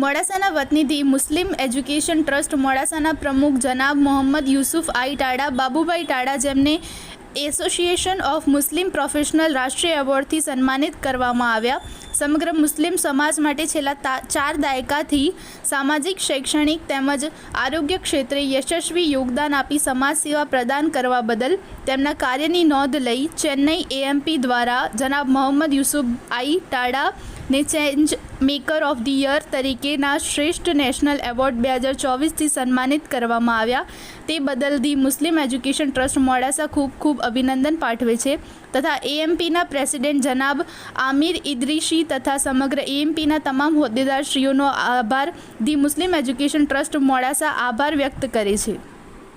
મોડાસાના વતનિધિ મુસ્લિમ education trust મોડાસાના પ્રમુખ જનાબ મોહમ્મદ યુસુફ આઈ ટાડા, બાબુભાઈ ટાડા જેમને એસોસિએશન ઓફ મુસ્લિમ પ્રોફેશનલ રાષ્ટ્રીય એવોર્ડથી સન્માનિત કરવામાં આવ્યા. સમગ્ર મુસ્લિમ સમાજ માટે છેલ્લા ચાર દાયકાથી સામાજિક, શૈક્ષણિક તેમજ આરોગ્ય ક્ષેત્રે યશસ્વી યોગદાન આપી સમાજ સેવા પ્રદાન કરવા બદલ તેમના કાર્યની નોંધ લઈ ચેન્નઈ એએમપી દ્વારા જનાબ મોહમ્મદ યુસુફ આઈ ટાડા ને change maker of the year તરીકેના શ્રેષ્ઠ નેશનલ એવોર્ડ બે હજાર ચોવીસથી સન્માનિત કરવામાં આવ્યા. તે બદલ the Muslim education trust Modasa ખૂબ ખૂબ અભિનંદન પાઠવે છે. તથા એએમપીના પ્રેસિડેન્ટ જનાબ આમિર ઇદ્રીશી તથા સમગ્ર એએમપીના તમામ હોદ્દેદારશ્રીઓનો આભાર. The Muslim education trust Modasa આભાર વ્યક્ત કરે છે.